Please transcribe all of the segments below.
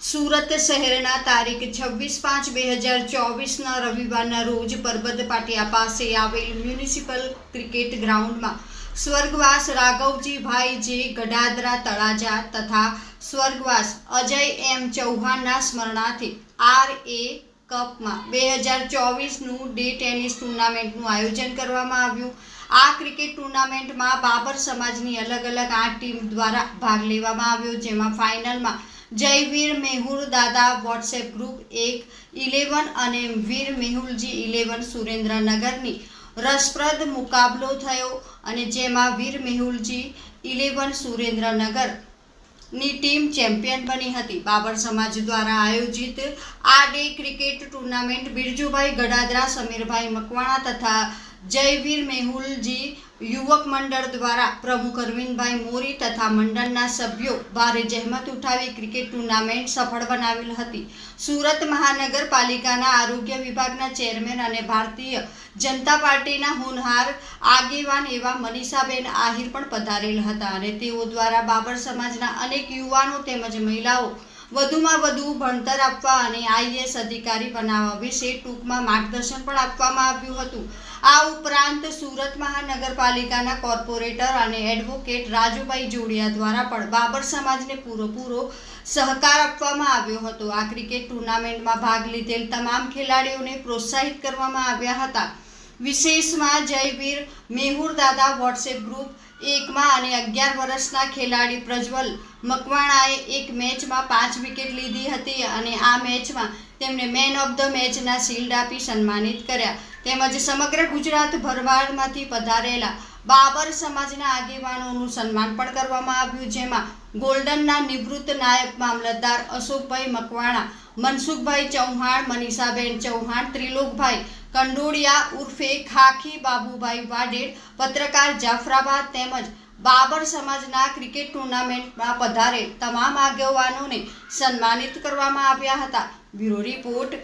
સુરત શહેરના તારીખ છવ્વીસ પાંચ બે હજાર ચોવીસના રવિવારના રોજ પરબત પાટિયા પાસે આવેલ મ્યુનિસિપલ ક્રિકેટ ગ્રાઉન્ડમાં સ્વર્ગવાસ રાઘવજીભાઈ જે ગડાદરા તળાજા તથા સ્વર્ગવાસ અજય એમ ચૌહાણના સ્મરણાર્થે આર એ કપમાં બે હજાર ચોવીસનું ડે ટેનિસ ટુર્નામેન્ટનું આયોજન કરવામાં આવ્યું. આ ક્રિકેટ ટુર્નામેન્ટમાં બાબર સમાજની અલગ અલગ આઠ ટીમ દ્વારા ભાગ લેવામાં આવ્યો, જેમાં ફાઇનલમાં જયવીર મેહુલ દાદા વોટ્સએપ ગ્રુપ એક ઇલેવન અને વીર મેહુલજી ઇલેવન સુરેન્દ્રનગરની રસપ્રદ મુકાબલો થયો અને જેમાં વીર મેહુલજી ઇલેવન સુરેન્દ્રનગરની ટીમ ચેમ્પિયન બની હતી. બાબર સમાજ દ્વારા આયોજિત આ day cricket tournament Birjubhai Gadadara, Samirbhai Makwana તથા જયવીર મેહુલજી યુવક મંડળ દ્વારા પ્રમુખ અરવિંદભાઈ મોરી તથા મંડળના સભ્યો ભારે જહેમત ઉઠાવી ક્રિકેટ ટુર્નામેન્ટ સફળ બનાવેલ હતી. સુરત મહાનગરપાલિકાના આરોગ્ય વિભાગના ચેરમેન અને ભારતીય જનતા પાર્ટીના હોનહાર આગેવાન એવા મનીષાબેન આહિર પણ પધારેલ હતા અને તેઓ દ્વારા બાબર સમાજના અનેક યુવાનો તેમજ મહિલાઓ વધુમાં વધુ ભણતર આપવા અને આઈએસ અધિકારી બનાવવા વિશે ટૂંકમાં માર્ગદર્શન પણ આપવામાં આવ્યું હતું. આ ઉપરાંત સુરત મહાનગરપાલિકાના કોર્પોરેટર અને એડવોકેટ રાજુભાઈ જોડિયા દ્વારા પણ બાબર સમાજને પૂરેપૂરો સહકાર આપવામાં આવ્યો હતો. આ ક્રિકેટ ટુર્નામેન્ટમાં ભાગ લીધેલ તમામ ખેલાડીઓને પ્રોત્સાહિત કરવામાં આવ્યા હતા. વિશેષમાં જયવીર મેહુર દાદા વોટ્સએપ ગ્રુપ એકમાં અને અગિયાર વર્ષના ખેલાડી પ્રજ્વલ મકવાણાએ એક મેચમાં પાંચ વિકેટ લીધી હતી અને આ મેચમાં તેમને મેન ઓફ ધ મેચના શિલ્ડ આપી સન્માનિત કર્યા. તેમજ સમગ્ર ગુજરાત ભરવાડમાંથી પધારેલા બાબર સમાજના આગેવાનોનું સન્માન પણ કરવામાં આવ્યું, જેમાં ગોલ્ડનના નિવૃત્ત નાયબ મામલતદાર અશોકભાઈ મકવાણા, મનસુખભાઈ ચૌહાણ, મનીષાબેન ચૌહાણ, ત્રિલોકભાઈ કંડોળિયા ઉર્ફે ખાખી બાબુભાઈ વાડેડ પત્રકાર જાફરાબાદ તેમજ બાબર સમાજના ક્રિકેટ ટુર્નામેન્ટમાં પધારે તમામ આગેવાનોને સન્માનિત કરવામાં આવ્યા હતા. Bureau report,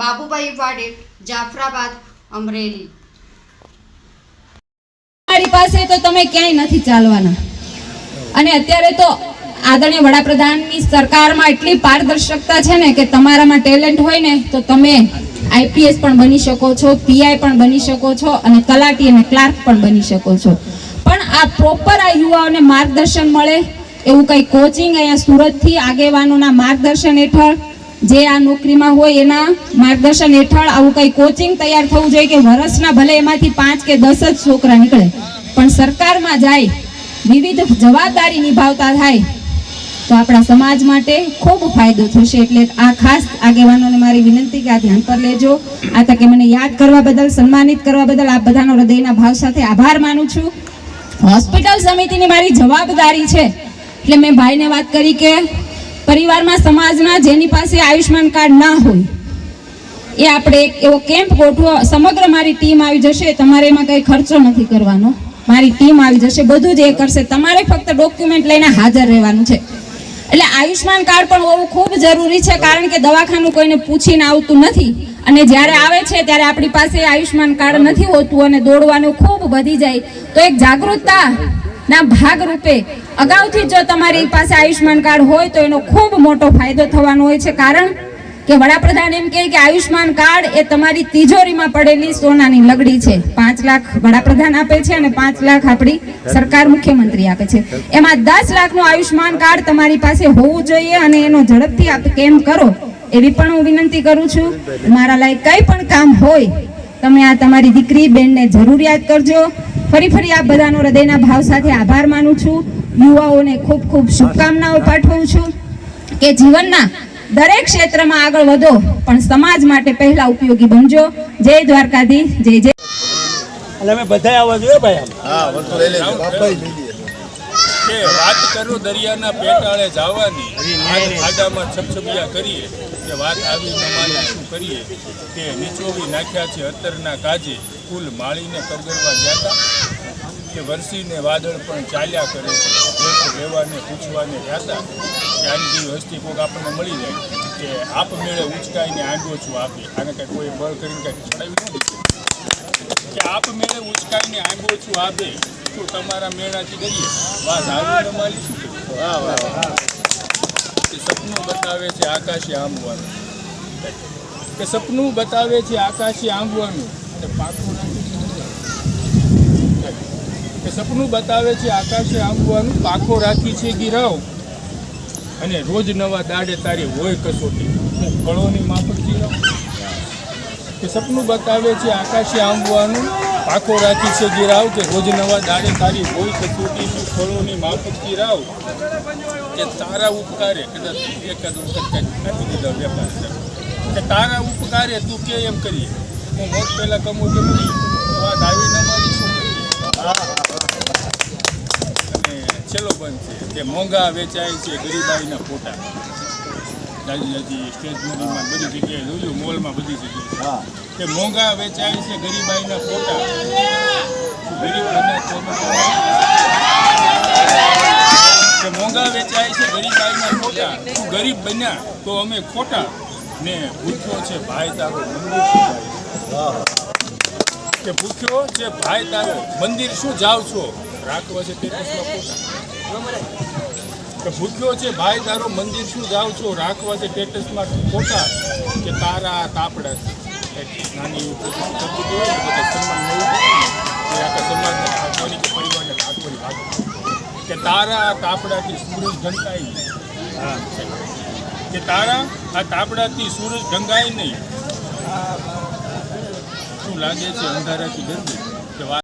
Babubhai Vaded Jafrabad, Amreli. તમારી પાસે તો તમે ક્યાંય નથી ચાલવાના. અને અત્યારે તો આદરણીય વડાપ્રધાનની સરકારમાં એટલી પારદર્શકતા છે ને કે તમારામાં ટેલેન્ટ હોય ને, તો તમે આઈપીએસ પણ બની શકો છો, પીઆઈ પણ બની શકો છો અને તલાટી અને ક્લાર્ક પણ બની શકો છો. પણ આ પ્રોપર આ યુવાઓને માર્ગદર્શન મળે એવું કંઈ કોચિંગ અહીંયા સુરતથી આગેવાનોના માર્ગદર્શન હેઠળ, જે આ નોકરીમાં હોય એના માર્ગદર્શન હેઠળ આવું કંઈ કોચિંગ તૈયાર થવું જોઈએ કે વર્ષના ભલે એમાંથી પાંચ કે દસ જ છોકરા નીકળે. પણ સરકારમાં જાય, વિવિધ જવાબદારી નિભાવતા થાય તો આપણા સમાજ માટે ખૂબ ફાયદો થશે એટલે આ ખાસ આગેવાનોને મારી વિનંતી કે આ ધ્યાન પર લેજો. આ તકે મને યાદ કરવા બદલ, સન્માનિત કરવા બદલ આપ બધાનો હૃદયના ભાવ સાથે આભાર માનું છું. હોસ્પિટલ સમિતિની મારી જવાબદારી છે. એટલે મેં ભાઈને વાત કરી કે પરિવારમાં સમાજના જેની પાસે આયુષ્માન કાર્ડ ના હોય, એ આપણે એક એવો કેમ્પ ગોઠવો, સમગ્ર મારી ટીમ આવી જશે. તમારે એમાં કંઈ ખર્ચો નથી કરવાનો. મારી ટીમ આવી જશે. બધું જ એ કરશે. તમારે ફક્ત ડોક્યુમેન્ટ લઈને હાજર રહેવાનું છે. એટલે આયુષ્માન કાર્ડ પણ હોવું ખૂબ જરૂરી છે, કારણ કે દવાખાનું કોઈને પૂછીને આવતું નથી. અને જ્યારે આવે છે, ત્યારે આપણી પાસે આયુષ્યમાન કાર્ડ નથી હોતું અને દોડવાનું ખૂબ વધી જાય. તો એક જાગૃતતા ના ભાગરૂપે અગાઉથી જો તમારી પાસે આયુષ્યમાન કાર્ડ હોય તો એનો ખૂબ મોટો ફાયદો થવાનો હોય છે. કારણ કે વડાપ્રધાન એમ કહે કે આયુષ્માન કાર્ડ એ તમારી તિજોરીમાં પડેલી સોનાની લગડી છે. પાંચ લાખ વડાપ્રધાન આપે છે અને પાંચ લાખ આપણી સરકાર મુખ્યમંત્રી આપે છે. એમાં દસ લાખનું આયુષ્માન કાર્ડ તમારી પાસે હોવું જોઈએ અને એનો ઝડપથી આપ કેમ કરો એવી પણ હું વિનંતી કરું છું. મારા લાયક કંઈ પણ કામ હોય, તમે આ તમારી દીકરી, બેનને જરૂર યાદ કરજો. ફરી ફરી આપ બધાનો હૃદયના ભાવ સાથે આભાર માનું છું. યુવાઓને ખૂબ ખૂબ શુભકામનાઓ પાઠવું છું કે જીવનના દરેક ક્ષેત્રમાં આગળ વધો પણ સમાજ માટે પહેલા ઉપયોગી બનજો. જય દ્વારકાધી જય જય. એટલે અમે બધા આવવા જોઈએ ભાઈ હા વસ્તુ લઈ લેજો. બાપાઈ લઈ લે કે વાત કરું દરિયાના પેટાળે જવાની ખાડામાં છબછબિયા કરીએ કે વાત આવી શું કરીએ કે નીચોવી નાખ્યા છે અત્તરના કાજે ફૂલ માળીને કરગરવા જતા કે વરસીને વાદળ પણ ચાલ્યા કરે છે. એક લેવાને પૂછવાને આની જેવી હસ્તી કોક આપણને મળી જાય. કે આપમેળે ઉચકાઈને આંડો છું આપે. આને કંઈ કોઈ બળ કરીને કંઈ છોડાવી નથી કે આપમેળે ઉચકાઈને આંબો છું આપે. તો તમારા મેળાથી કરીએ. વાત આવી તમારી શું વાહ વાહ સપનું બતાવે છે આકાશે આંબવાનું. કે સપનું બતાવે છે આકાશે આંબવાનું. અને પાકું સપનું બતાવે છે આકાશે આંબવાનું, પાખો રાખી છે ગીરાવ અને રોજ નવા દાડે તારી હોય કસોટી. હું ફળોની માફક ગીરાવ કે સપનું બતાવે છે આકાશે આંબવાનું, પાખો રાખી છે ગીરાવ કે રોજ નવા દાડે તારી હોય કસોટી હું ફળોની માફક ગીરાવ કે તારા ઉપકારે કદાચ એકાદ વખત કંઈક નાખી દીધા વેપાર કે તારા ઉપકારે તું કે એમ કરીએ. હું મોત પહેલાં કમું મળી વાત આવી ન મારી છોકરી બંધ છે. કે મોંઘા વેચાય છે ગરીબાઈના ફોટા. દાદી જાજી સ્ટેશનરીમાં બધી જગ્યાએ જોયું મોલમાં બધી જગ્યાએ. કે મોંઘા વેચાય છે ગરીબાઈના ફોટા. કે મોંઘા વેચાય છે ગરીબાઈના ફોટા. તું ગરીબ બન્યા તો અમે ખોટા. ને ભૂખ્યો છે ભાઈ તારો મંદિર? કે ભૂખ્યો છે ભાઈ તારો. મંદિર શું જાવ છો રાખવો છે તે ફોટા કે ભૂખ્યો છે ભાઈ, તારો મંદિર શું જાવ છો? રાખવા છે ટેટસમાં ખોટા કે તારા તાપડા? નાની રાખવાની કે પરિવારને રાખવાની વાત કે તારા તાપડાથી સૂરજ ઢંકાય નહીં. કે તારા આ તાપડાથી સૂરજ ઢંકાય નહીં. શું લાગે છે અંધારાથી ગરમી?